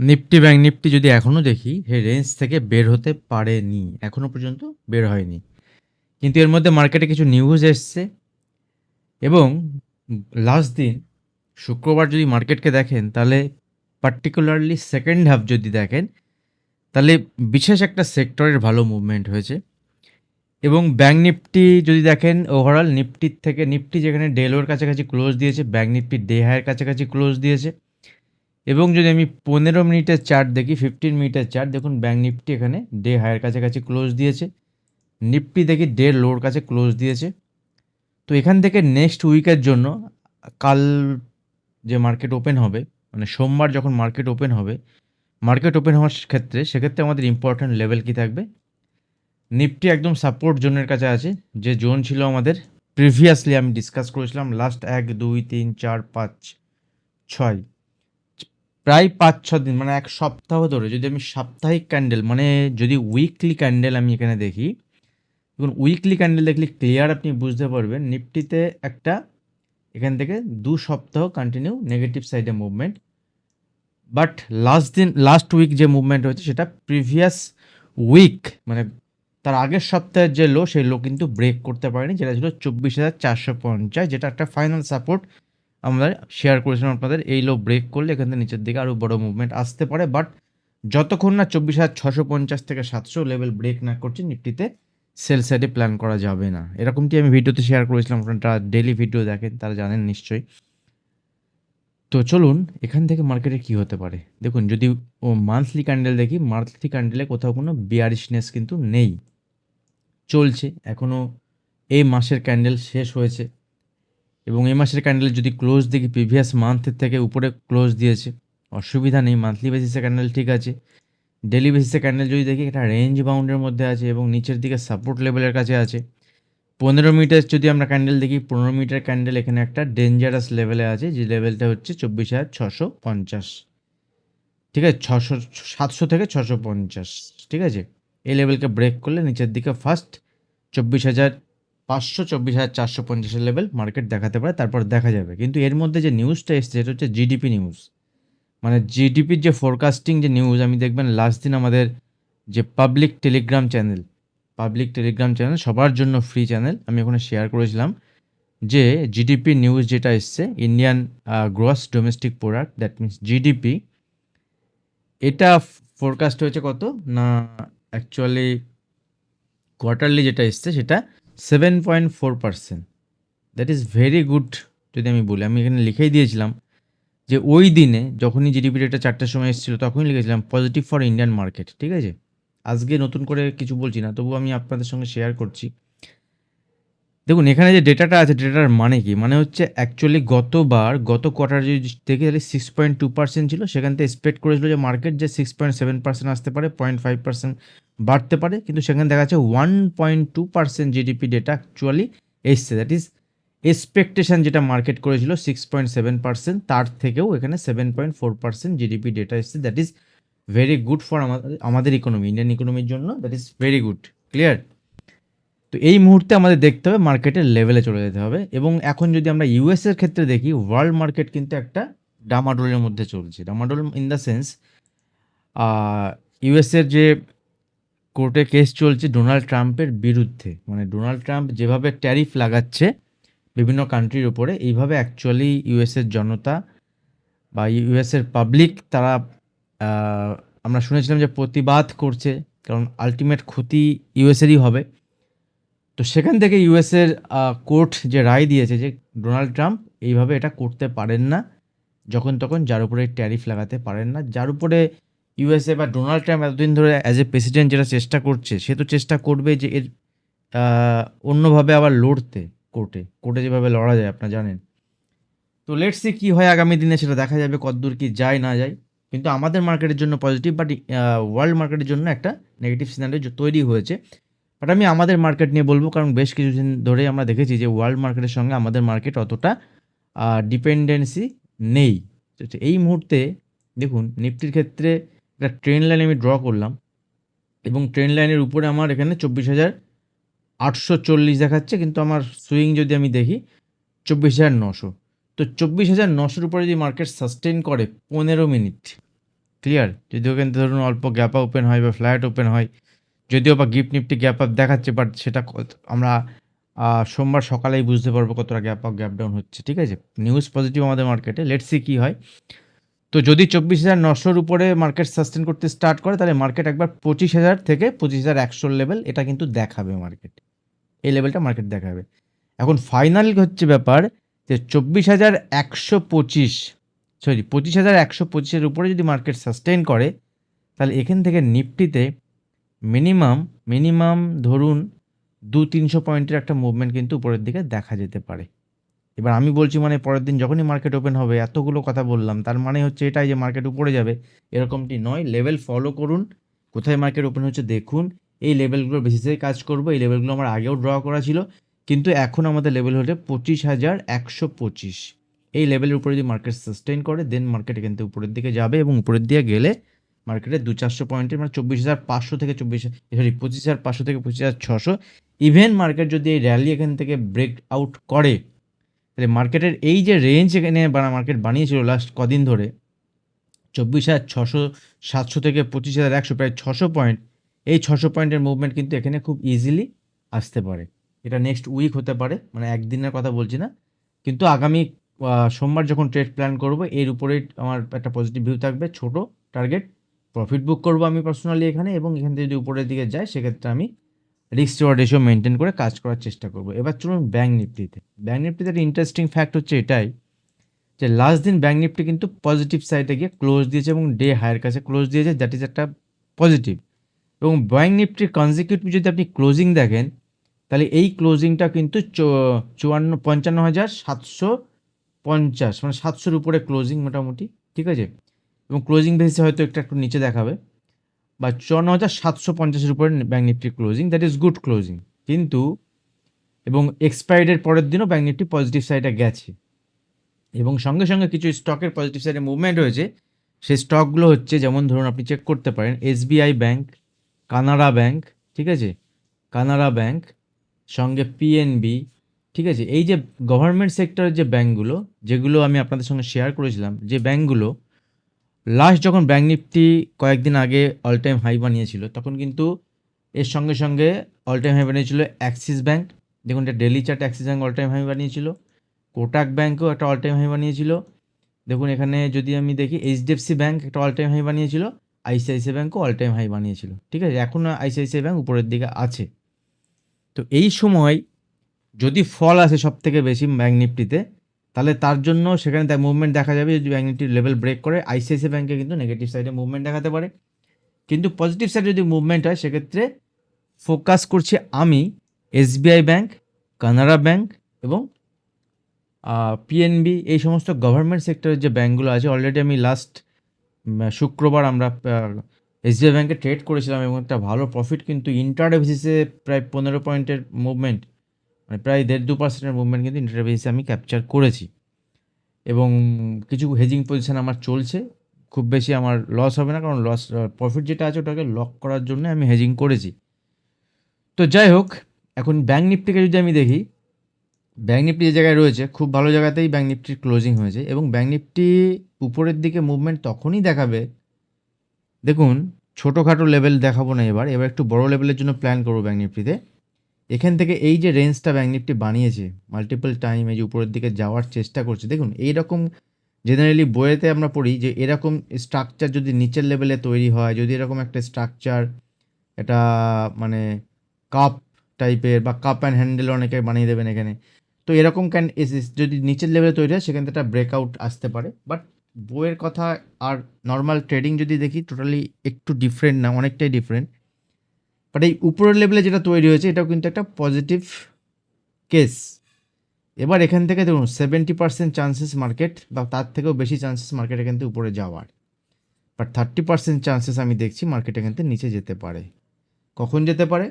Nifty bank, Nifty যদি এখনও দেখি সেই রেঞ্জ থেকে বের হতে পারেনি। এখনও পর্যন্ত বের হয়নি। কিন্তু এর মধ্যে মার্কেটে কিছু নিউজ এসছে। এবং লাস্ট দিন, শুক্রবার যদি মার্কেটকে দেখেন, তাহলে পার্টিকুলারলি সেকেন্ড হাফ যদি দেখেন, তাহলে বিশেষ একটা সেক্টরের ভালো মুভমেন্ট হয়েছে। এবং ব্যাঙ্ক নিফটি যদি দেখেন ওভারঅল নিফটির থেকে, নিফটি যেখানে ডেলোর কাছাকাছি ক্লোজ দিয়েছে ব্যাঙ্ক নিফটি ডে হায়ের কাছাকাছি ক্লোজ দিয়েছে। এবং যদি আমি পনেরো মিনিটের চার্ট দেখি ফিফটিন মিনিটের চার্ট, দেখুন ব্যাঙ্ক নিফটি এখানে ডে হায়ের কাছাকাছি ক্লোজ দিয়েছে, নিফটি দেখি ডে লোর কাছে ক্লোজ দিয়েছে। তো এখান থেকে নেক্সট উইকের জন্য কাল যে মার্কেট ওপেন হবে মানে সোমবার যখন মার্কেট ওপেন হবে মার্কেট ওপেন হওয়ার ক্ষেত্রে সেক্ষেত্রে আমাদের ইম্পর্ট্যান্ট লেভেল কী থাকবে? নিফটি একদম সাপোর্ট জোনের কাছে আছে, যে জোন ছিল আমাদের। প্রিভিয়াসলি আমি ডিসকাস করেছিলাম লাস্ট এক, দুই, তিন, চার, পাঁচ, ছয়। প্রায় পাঁচ, ছ দিন মানে এক সপ্তাহ ধরে যদি আমি সাপ্তাহিক ক্যান্ডেল মানে যদি উইকলি ক্যান্ডেল আমি এখানে দেখি, দেখুন উইকলি ক্যান্ডেল দেখলে ক্লিয়ার আপনি বুঝতে পারবেন নিফটিতে একটা এখান থেকে দু সপ্তাহ কন্টিনিউ নেগেটিভ সাইডে মুভমেন্ট বাট লাস্ট দিন লাস্ট উইক যে মুভমেন্ট হয়েছে সেটা প্রিভিয়াস উইক মানে তার আগের সপ্তাহের যে লো সেই লো কিন্তু ব্রেক করতে পারেনি, যেটা ছিল চব্বিশ হাজার চারশো পঞ্চাশ, যেটা একটা ফাইনাল সাপোর্ট আমরা শেয়ার করেছিলাম আপনাদের, এই লো ব্রেক করলে এখান থেকে নিচের দিকে আরও বড় মুভমেন্ট আসতে পারে বাট যতক্ষণ না চব্বিশ হাজার ছশো পঞ্চাশ থেকে সাতশো লেভেল ব্রেক না করছে, নিফটিতে সেল সাইডে প্ল্যান করা যাবে না। এরকমটি আমি ভিডিওতে শেয়ার করেছিলাম, আপনারা ডেলি ভিডিও দেখেন তারা জানেন নিশ্চয়ই। তো চলুন, এখান থেকে মার্কেটে কি হতে পারে? দেখুন, যদি ও মান্থলি ক্যান্ডেল দেখি মান্থলি ক্যান্ডেলে কোথাও কোনো বিয়ারিশনেস কিন্তু নেই। চলছে এখনও এই মাসের ক্যান্ডেল শেষ হয়েছে। এবং এই মাসের ক্যান্ডেল যদি ক্লোজ দেখি প্রিভিয়াস মান্থের থেকে উপরে ক্লোজ দিয়েছে, অসুবিধা নেই মান্থলি বেসিসে ক্যান্ডেল ঠিক আছে। ডেলি বেসিসে ক্যান্ডেল যদি দেখি, এটা রেঞ্জ বাউন্ডের মধ্যে আছে এবং নিচের দিকে সাপোর্ট লেভেলের কাছে আছে। পনেরো মিটার যদি আমরা ক্যান্ডেল দেখি, পনেরো মিটার ক্যান্ডেল এখানে একটা ডেঞ্জারাস লেভেলে আছে, যে লেভেলটা হচ্ছে চব্বিশ হাজার ছশো পঞ্চাশ। ঠিক আছে, ছশো, সাতশো থেকে ছশো পঞ্চাশ, ঠিক আছে? এই লেভেলকে ব্রেক করলে নিচের দিকে ফার্স্ট চব্বিশ হাজার পাঁচশো চব্বিশ হাজার চারশো পঞ্চাশের লেভেল মার্কেট দেখাতে পারে, তারপর দেখা যাবে। কিন্তু এর মধ্যে যে নিউজটা এসছে, সেটা হচ্ছে জিডিপি নিউজ মানে জিডিপির যে ফোরকাস্টিং যে নিউজ আমি দেখবেন লাস্ট দিন আমাদের যে public Telegram channel public Telegram channel সবার জন্য ফ্রি চ্যানেল আমি ওখানে শেয়ার করেছিলাম, যে জিডিপি নিউজ যেটা এসছে Indian gross domestic product that means GDP এটা ফোরকাস্ট হয়েছে কত? না অ্যাকচুয়ালি কোয়ার্টারলি যেটা এসছে, সেটা seven point four percent that is very good যদি আমি বলি। আমি এখানে লিখেই দিয়েছিলাম যে ওই দিনে যখনই জিডিপি রেটটা চারটার সময় এসেছিল, তখনই লিখেছিলাম পজিটিভ ফর ইন্ডিয়ান মার্কেট ঠিক আছে? আজকে নতুন করে কিছু বলছি না তবু আমি আপনাদের সঙ্গে শেয়ার করছি। দেখুন, এখানে যে ডেটাটা আছে ডেটার মানে কি? মানে হচ্ছে অ্যাকচুয়ালি গতবার, গত কোয়ার্টার দেখি তাহলে সিক্স পয়েন্ট টু পার্সেন্ট ছিল, সেখান থেকে এক্সপেক্ট করেছিল যে মার্কেট যে সিক্স পয়েন্ট সেভেন পার্সেন্ট আসতে পারে পয়েন্ট ফাইভ পার্সেন্ট বাড়তে পারে, কিন্তু সেখানে দেখা যাচ্ছে one point two percent GDP data actually এসছে। দ্যাট ইজ এক্সপেকটেশন যেটা মার্কেট করেছিল সিক্স পয়েন্ট সেভেন পার্সেন্ট তার থেকেও এখানে seven point four percent GDP data এসছে। That is very good for আমাদের আমাদের ইকোনমি ইন্ডিয়ান ইকোনমির জন্য। That is very good clear তো এই মুহূর্তে আমাদের দেখতে হবে মার্কেটের লেভেলে চলে যেতে হবে এবং এখন যদি আমরা ইউএসের ক্ষেত্রে দেখি ওয়ার্ল্ড মার্কেট কিন্তু একটা ডামাডোলের মধ্যে চলছে। ডামাডোল ইন দ্য সেন্স ইউএসের যে কোর্টে কেস চলছে ডোনাল্ড ট্রাম্পের বিরুদ্ধে। মানে ডোনাল্ড ট্রাম্প যেভাবে ট্যারিফ লাগাচ্ছে বিভিন্ন কান্ট্রির উপরে, এইভাবে অ্যাকচুয়ালি ইউএসের জনতা বা ইউএসের পাবলিক তারা আমরা শুনেছিলাম যে প্রতিবাদ করছে। কারণ আলটিমেট ক্ষতি ইউএসেরই হবে। তো সেখান থেকে ইউএসের কোর্ট যে রায় দিয়েছে যে ডোনাল্ড ট্রাম্প এইভাবে এটা করতে পারেন না, যখন তখন যার উপরে ট্যারিফ লাগাতে পারেন না। যার উপরে ইউএসএ বা ডোনাল্ড ট্রাম্প এতদিন ধরে অ্যাজ এ প্রেসিডেন্ট যেটা চেষ্টা করছে, সে তো চেষ্টা করবে যে এর অন্যভাবে আবার লড়তে কোর্টে। কোর্টে যেভাবে লড়া যায়, আপনারা জানেন। তো লেটসি কী হয় আগামী দিনে, সেটা দেখা যাবে কতদূর কি যায়, না যায়। কিন্তু আমাদের মার্কেটের জন্য পজিটিভ বাট ওয়ার্ল্ড মার্কেটের জন্য একটা নেগেটিভ সিনারিও তৈরি হয়েছে। বাট আমি আমাদের মার্কেট নিয়ে বলব, কারণ বেশ কিছুদিন ধরে আমরা দেখেছি যে ওয়ার্ল্ড মার্কেটের সঙ্গে আমাদের মার্কেট অতটা ডিপেন্ডেন্সি নেই। এই মুহূর্তে দেখুন, নিফটির ক্ষেত্রে একটা ট্রেন লাইন আমি ড্র করলাম এবং ট্রেন লাইনের উপরে আমার এখানে চব্বিশ হাজার আটশো চল্লিশ দেখাচ্ছে, কিন্তু আমার সুইং যদি আমি দেখি, চব্বিশ হাজার নশো। তো চব্বিশ হাজার নশোর উপরে যদি মার্কেট সাস্টেন করে পনেরো মিনিট ক্লিয়ার যদি ওখানে ধরুন অল্প গ্যাপা ওপেন হয় বা ফ্ল্যাট ওপেন হয় যদিও বা গিফট নিফটি গ্যাপ আপ দেখাচ্ছে বাট সেটা আমরা সোমবার সকালেই বুঝতে পারব কতটা গ্যাপ আপ গ্যাপ ডাউন হচ্ছে, ঠিক আছে? নিউজ পজিটিভ আমাদের মার্কেটে লেটস কী হয়। তো যদি চব্বিশ হাজার নশোর উপরে মার্কেট সাস্টেন করতে স্টার্ট করে, তাহলে মার্কেট একবার পঁচিশ হাজার থেকে পঁচিশ হাজার একশোর লেভেল এটা কিন্তু দেখাবে মার্কেট এই লেভেলটা মার্কেট দেখাবে। এখন ফাইনাল হচ্ছে ব্যাপার যে চব্বিশ হাজার একশো পঁচিশ সরি পঁচিশ হাজার একশো পঁচিশের উপরে যদি মার্কেট সাস্টেন করে, তাহলে এখান থেকে নিফটিতে মিনিমাম মিনিমাম ধরুন দু তিনশো পয়েন্টের একটা মুভমেন্ট কিন্তু উপরের দিকে দেখা যেতে পারে। এবার আমি বলছি মানে পরের দিন যখনই মার্কেট ওপেন হবে, এতগুলো কথা বললাম, তার মানে হচ্ছে এটাই যে মার্কেট উপরে যাবে, এরকমটি নয়। লেভেল ফলো করুন, কোথায় মার্কেট ওপেন হচ্ছে দেখুন, এই লেভেলগুলোর বেসিসে কাজ করব, এই লেভেলগুলো আমার আগেও ড্র করা ছিল, কিন্তু এখন আমাদের লেভেল হলে পঁচিশ হাজার একশো পঁচিশ। এই লেভেলের উপরে যদি মার্কেট সাস্টেইন করে দেন মার্কেট কিন্তু উপরের দিকে যাবে এবং উপরের দিকে গেলে মার্কেটে দু চারশো পয়েন্টের মানে চব্বিশ হাজার পাঁচশো থেকে চব্বিশ সরি পঁচিশ হাজার পাঁচশো থেকে পঁচিশ হাজার ছশো। ইভেন মার্কেট যদি এই র্যালি এখান থেকে ব্রেক আউট করে, তাহলে মার্কেটের এই যে রেঞ্জ এখানে বানা মার্কেট বানিয়েছিল লাস্ট কদিন ধরে, চব্বিশ হাজার ছশো, সাতশো থেকে পঁচিশ হাজার একশো, প্রায় ছশো পয়েন্ট এই ছশো পয়েন্টের মুভমেন্ট কিন্তু এখানে খুব ইজিলি আসতে পারে। এটা নেক্সট উইক হতে পারে মানে একদিনের কথা বলছি না। কিন্তু আগামী সোমবার যখন ট্রেড প্ল্যান করব, এর উপরে আমার একটা পজিটিভ ভিউ থাকবে, ছোট টার্গেট প্রফিট বুক করব আমি পার্সোনালি এখানে এবং এখান থেকে যদি উপরের দিকে যাই, সেক্ষেত্রে আমি রিস্ক রিওয়ার্ড রেশিও মেনটেন করে কাজ করার চেষ্টা করব। এবার চলুন ব্যাঙ্ক নিফটিতে। ব্যাঙ্ক নিফটিতে একটা ইন্টারেস্টিং ফ্যাক্ট হচ্ছে এটাই যে লাস্ট দিন ব্যাঙ্ক নিফটি কিন্তু পজিটিভ সাইডে গিয়ে ক্লোজ দিয়েছে এবং ডে হায়ার কাছে ক্লোজ দিয়েছে দ্যাট ইজ একটা পজিটিভ এবং ব্যাঙ্ক নিফটির কনজিকিউটিভ যদি আপনি ক্লোজিং দেখেন, তাহলে এই ক্লোজিংটা কিন্তু চুয়ান্ন, পঞ্চান্ন হাজার সাতশো পঞ্চাশ মানে সাতশোর উপরে ক্লোজিং মোটামুটি, ঠিক আছে? এবং ক্লোজিং বেসিসে হয়তো একটু একটু নিচে দেখাবে। বা চুয়ান্ন হাজার সাতশো পঞ্চাশের উপরে bank নিফটির closing that is good closing কিন্তু, এবং এক্সপায়ার্ডের পরের দিনও ব্যাঙ্ক নিফটি পজিটিভ সাইডে গেছে। এবং সঙ্গে সঙ্গে কিছু স্টকের পজিটিভ সাইডে মুভমেন্ট হয়েছে। সেই স্টকগুলো হচ্ছে, যেমন ধরুন আপনি চেক করতে পারেন এসবিআই ব্যাংক কানাড়া ব্যাংক ঠিক আছে? কানাড়া ব্যাংক সঙ্গে পিএনবি ঠিক আছে? এই যে গভর্নমেন্ট সেক্টরের যে ব্যাঙ্কগুলো যেগুলো আমি আপনাদের সঙ্গে শেয়ার করেছিলাম, যে ব্যাংকগুলো লাস্ট যখন ব্যাঙ্ক নিফটি কয়েকদিন আগে অল টাইম হাই বানিয়েছিল, তখন কিন্তু এর সঙ্গে সঙ্গে অল টাইম হাই বানিয়েছিল অ্যাক্সিস ব্যাঙ্ক দেখুন, এটা daily chart Axis bank all time high বানিয়েছিল। কোটাক ব্যাঙ্কও একটা অল টাইম হাই বানিয়েছিল। দেখুন, এখানে যদি আমি দেখি এইচডিএফসি ব্যাঙ্ক একটা অল টাইম হাই বানিয়েছিল আইসিআইসিআই ব্যাঙ্কও অল টাইম হাই বানিয়েছিল। ঠিক আছে, এখন আইসিআইসিআই ব্যাঙ্ক উপরের দিকে আছে। তো এই সময় যদি ফল আসে সব থেকে বেশি ব্যাঙ্ক নিফটিতে তাহলে তার জন্য সেখানে তার মুভমেন্ট দেখা যাবে যদি ব্যাঙ্ক নিফটির লেভেল ব্রেক করে আইসিআইসিআই ব্যাঙ্কে কিন্তু নেগেটিভ সাইডে মুভমেন্ট দেখাতে পারে। কিন্তু পজিটিভ সাইডে যদি মুভমেন্ট হয়, সেক্ষেত্রে ফোকাস করছি আমি এসবিআই ব্যাঙ্ক কানাড়া ব্যাঙ্ক এবং পিএনবি এই সমস্ত গভর্নমেন্ট সেক্টরের যে ব্যাঙ্কগুলো আছে অলরেডি আমি লাস্ট শুক্রবার আমরা এসবিআই ব্যাঙ্কে ট্রেড করেছিলাম এবং একটা ভালো প্রফিট কিন্তু ইন্টারডে বেসিসে প্রায় পনেরো পয়েন্টের মুভমেন্ট মানে প্রায় দেড় দু পার্সেন্টের মুভমেন্ট কিন্তু ইন্টারডে বেসিসে আমি ক্যাপচার করেছি। এবং কিছু হেজিং পজিশন আমার চলছে। খুব বেশি আমার লস হবে না, কারণ লস প্রফিট যেটা আছে ওটাকে লক করার জন্য আমি হেজিং করেছি। তো যাই হোক, এখন ব্যাঙ্ক নিফটিকে যদি আমি দেখি ব্যাঙ্ক নিফটি যে জায়গায় রয়েছে, খুব ভালো জায়গাতেই ব্যাঙ্ক নিফটির ক্লোজিং হয়েছে এবং ব্যাঙ্ক নিফটি উপরের দিকে মুভমেন্ট তখনই দেখাবে। দেখুন, ছোটোখাটো লেভেল দেখাবো না এবার এবার একটু বড় লেভেলের জন্য প্ল্যান করব ব্যাঙ্ক নিফটিতে এখান থেকে এই যে রেঞ্জটা ব্যাঙ্ক নিফটি বানিয়েছে মাল্টিপল টাইম এই যে উপরের দিকে যাওয়ার চেষ্টা করছে, দেখুন, এইরকম জেনারেলি বইয়েতে আমরা পড়ি যে এরকম স্ট্রাকচার যদি নিচের লেভেলে তৈরি হয়, যদি এরকম একটা স্ট্রাকচার এটা মানে কাপ টাইপের বা কাপ অ্যান্ড হ্যান্ডেল অনেকে বানিয়ে দেবেন এখানে। তো এরকম ক্যান যদি নিচের লেভেলে তৈরি হয়, সেখান থেকে একটা ব্রেকআউট আসতে পারে। বাট বইয়ের কথা আর নর্মাল ট্রেডিং যদি দেখি টোটালি একটু ডিফারেন্ট না, অনেকটাই ডিফারেন্ট বাট এই উপরের লেভেলে যেটা তৈরি হয়েছে, এটাও কিন্তু একটা পজিটিভ কেস এবার এখান থেকে দেখুন সেভেন্টি পার্সেন্ট চান্সেস মার্কেট বা তার থেকেও বেশি চান্সেস মার্কেট থেকে উপরে যাওয়ার। বাট থার্টি পার্সেন্ট চান্সেস আমি দেখছি মার্কেট থেকে নিচে যেতে পারে। কখন যেতে পারে?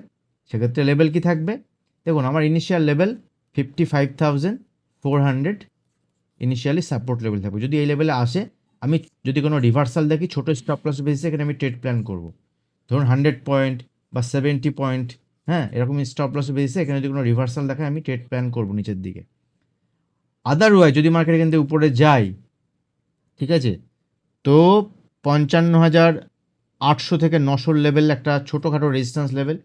সেক্ষেত্রে লেভেল কি থাকবে? দেখুন, আমার initial level fifty five thousand four hundred initially support level থাকবে। যদি এই লেভেলে আসে, আমি যদি কোনো রিভার্সাল দেখি, ছোটো স্টপ লস বেসিসে এখানে আমি ট্রেড প্ল্যান করব। ধরুন হান্ড্রেড পয়েন্ট বা সেভেন্টি পয়েন্ট হ্যাঁ এরকম স্টপ লস বেসিসে এখানে যদি কোনো রিভার্সাল দেখায়, আমি ট্রেড প্ল্যান করব নিচের দিকে। আদারওয়াইজ যদি মার্কেট এখান থেকে উপরে যায় ঠিক আছে, তো পঞ্চান্ন হাজার আটশো থেকে নশোর লেভেল একটা ছোটোখাটো রেজিস্ট্যান্স লেভেল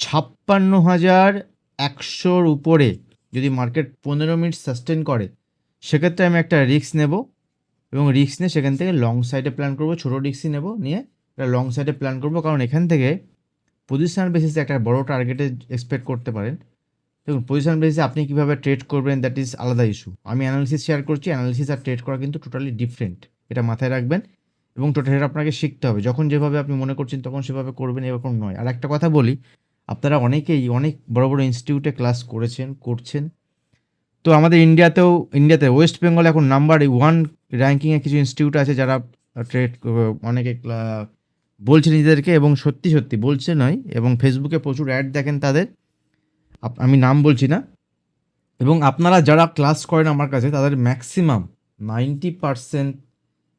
ছাপ্পান্ন হাজার একশোর উপরে যদি মার্কেট পনেরো মিনিট সাস্টেন করে, সেক্ষেত্রে আমি একটা রিস্ক নেব এবং রিস্ক নিয়ে সেখান থেকে লং সাইডে প্ল্যান করব, ছোটো রিস্কই নেব, নিয়ে একটা লং সাইডে প্ল্যান করব, কারণ এখান থেকে পজিশনাল বেসিসে একটা বড় টার্গেটে এক্সপেক্ট করতে পারেন। দেখুন পজিশন বেসিসে আপনি কীভাবে ট্রেড করবেন দ্যাট ইজ আলাদা ইস্যু আমি অ্যানালিসিস শেয়ার করছি অ্যানালিসিস আর ট্রেড করা কিন্তু টোটালি ডিফারেন্ট এটা মাথায় রাখবেন এবং টোটালি আপনাকে শিখতে হবে। যখন যেভাবে আপনি মনে করছেন, তখন সেভাবে করবেন, এরকম নয়। আর একটা কথা বলি, আপনারা অনেকেই অনেক বড় বড় ইনস্টিটিউটে ক্লাস করেছেন, করছেন। তো আমাদের ইন্ডিয়াতেও ইন্ডিয়াতে ওয়েস্ট বেঙ্গল এখন নাম্বার ওয়ান র্যাঙ্কিংয়ে কিছু ইনস্টিটিউট আছে যারা ট্রেড অনেকে বলছে নিজেদেরকে এবং সত্যি সত্যি বলছে নয়, এবং ফেসবুকে প্রচুর অ্যাড দেখেন তাদের। আমি নাম বলছি না। এবং আপনারা যারা ক্লাস করেন আমার কাছে, তাদের ম্যাক্সিমাম নাইনটি পার্সেন্ট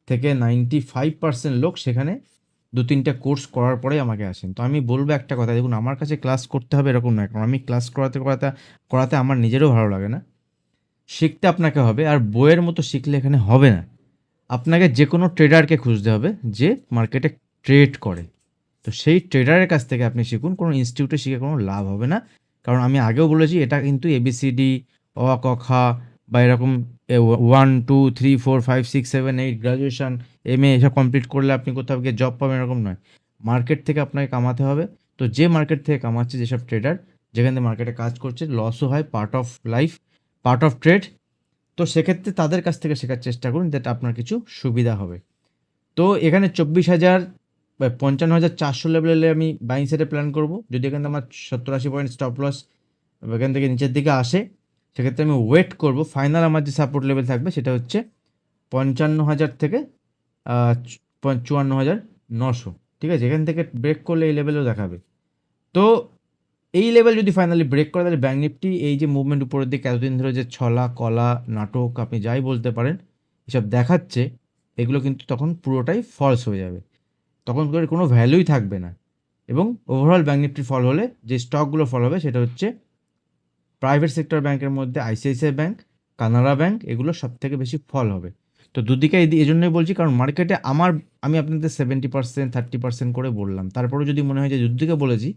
থেকে নাইনটি ফাইভ পার্সেন্ট লোক সেখানে দু তিনটে কোর্স করার পরেই আমাকে আসেন। তো আমি বলব একটা কথা, দেখুন আমার কাছে ক্লাস করতে হবে এরকম নয়, কারণ আমি ক্লাস করাতে করাতে করাতে আমার নিজেরও ভালো লাগে না। শিখতে আপনাকে হবে, আর বইয়ের মতো শিখলে এখানে হবে না। আপনাকে যে কোনো ট্রেডারকে খুঁজতে হবে, যে মার্কেটে ট্রেড করে। তো সেই ট্রেডারের কাছ থেকে আপনি শিখুন, কোনো ইনস্টিটিউটে শিখে কোনো লাভ হবে না। কারণ আমি আগেও বলেছি, এটা কিন্তু এবিসিডি অ, ক বা এরকম one two three four five six seven eight graduation M A এসব কমপ্লিট করলে আপনি কোথাও গিয়ে জব পাবেন এরকম নয়। মার্কেট থেকে আপনাকে কামাতে হবে। তো যে মার্কেট থেকে কামাচ্ছে যেসব ট্রেডার যেখান থেকে মার্কেটে কাজ করছে লসও হয় part of life part of trade তো সেক্ষেত্রে তাদের কাছ থেকে শেখার চেষ্টা করুন, যাতে আপনার কিছু সুবিধা হবে। তো এখানে চব্বিশ হাজার পঞ্চান্ন হাজার চারশো লেভেলে আমি বাইং সেটে প্ল্যান করব। যদি এখান থেকে আমার সত্তর আশি পয়েন্ট স্টপ লস এখান থেকে নিচের দিকে আসে, সেক্ষেত্রে আমি ওয়েট করব। ফাইনাল আমার যে সাপোর্ট লেভেল থাকবে, সেটা হচ্ছে পঞ্চান্ন হাজার থেকে চুয়ান্ন হাজার নশো। ঠিক আছে? এখান থেকে ব্রেক করলে এই লেভেলও দেখাবে। তো এই লেভেল যদি ফাইনালি ব্রেক করে, তাহলে ব্যাঙ্ক নিফটি এই যে মুভমেন্ট উপরের দিকে এতদিন ধরে যে ছলা, কলা, নাটক, আপনি যাই বলতে পারেন, এসব দেখাচ্ছে, এগুলো কিন্তু তখন পুরোটাই ফলস হয়ে যাবে। তখন কোনো ভ্যালুই থাকবে না। এবং ওভারঅল ব্যাঙ্ক নিফটির ফল হলে যে স্টকগুলো ফল হবে সেটা হচ্ছে প্রাইভেট সেক্টর ব্যাংকের মধ্যে আইসিআইসিআই ব্যাংক কানাড়া ব্যাংক এগুলো সব থেকে বেশি ফল হবে। তো দুদিকে এই জন্যই বলছি কারণ মার্কেটে আমার, আমি আপনাদের সেভেন্টি পার্সেন্ট থার্টি পার্সেন্ট করে বললাম। তারপরে যদি মনে হয় যে দুদিকে বলেছি,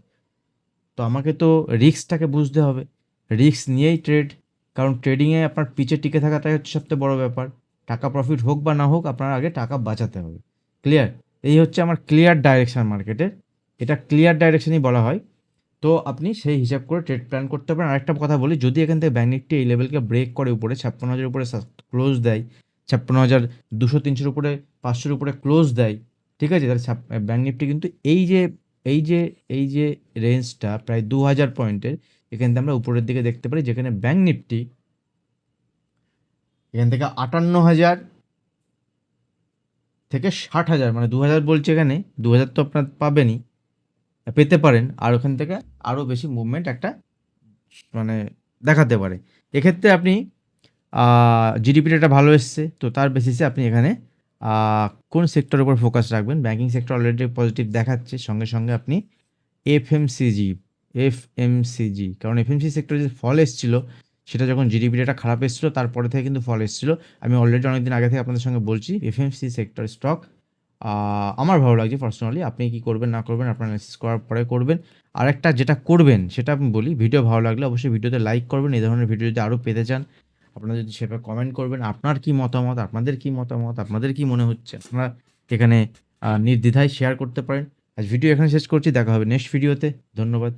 তো আমাকে তো রিস্কটাকে বুঝতে হবে। রিস্ক নিয়েই ট্রেড কারণ ট্রেডিংয়ে আপনার পিছে টিকে থাকাটাই হচ্ছে সবথেকে বড় ব্যাপার। টাকা প্রফিট হোক বা না হোক, আপনার আগে টাকা বাঁচাতে হবে। ক্লিয়ার এই হচ্ছে আমার ক্লিয়ার ডাইরেকশান মার্কেটের এটা ক্লিয়ার ডাইরেকশানই বলা হয়। তো আপনি সেই হিসাব করে ট্রেড প্ল্যান করতে পারেন। আরেকটা কথা বলি, যদি এখান থেকে ব্যাঙ্ক নিফটি এই লেভেলকে ব্রেক করে উপরে ছাপ্পান্ন হাজার উপরে ক্লোজ দেয় ছাপ্পান্ন হাজার দুশো তিনশোর উপরে, পাঁচশোর উপরে ক্লোজ দেয়, ঠিক আছে? তাহলে ব্যাঙ্ক নিফটি কিন্তু এই যে এই যে এই যে রেঞ্জটা প্রায় দু হাজার পয়েন্টের এখান থেকে আমরা উপরের দিকে দেখতে পারি, যেখানে ব্যাঙ্ক নিফটি এখান থেকে আটান্ন হাজার থেকে ষাট হাজার মানে দু হাজার বলছে এখানে দু হাজার তো আপনার পাবেনই। পেতে পারেন, আর ওখান থেকে আরও বেশি মুভমেন্ট একটা মানে দেখাতে পারে। এক্ষেত্রে আপনি জিডিপি রেটটা ভালো এসছে, তো তার বেসিসে আপনি এখানে কোন সেক্টরের উপর ফোকাস রাখবেন? ব্যাঙ্কিং সেক্টর অলরেডি পজিটিভ দেখাচ্ছে, সঙ্গে সঙ্গে আপনি এফএমসিজি এফএমসিজি কারণ এফএমসি সেক্টরে যে ফল এসেছিল সেটা যখন জিডিপি রেটটা খারাপ এসেছিল, তারপরে থেকে কিন্তু ফল এসেছিল। আমি অলরেডি অনেকদিন আগে থেকে আপনাদের সঙ্গে বলছি এফএমসি সেক্টর স্টক আমার ভালো লাগছে পার্সোনালি আপনি কি করবেন, না করবেন, আপনার অ্যানালিসিস করার পরে করবেন। আর একটা যেটা করবেন, সেটা আমি বলি ভিডিও ভালো লাগলে অবশ্যই ভিডিওতে লাইক করবেন। এই ধরনের ভিডিও যদি আরও পেতে চান, আপনারা যদি সেভাবে কমেন্ট করবেন, আপনার কি মতামত, আপনাদের কি মতামত, আপনাদের কি মনে হচ্ছে, আপনারা এখানে নির্দ্বিধায় শেয়ার করতে পারেন। আজ ভিডিও এখানে শেষ করছি, দেখা হবে নেক্সট ভিডিওতে ধন্যবাদ।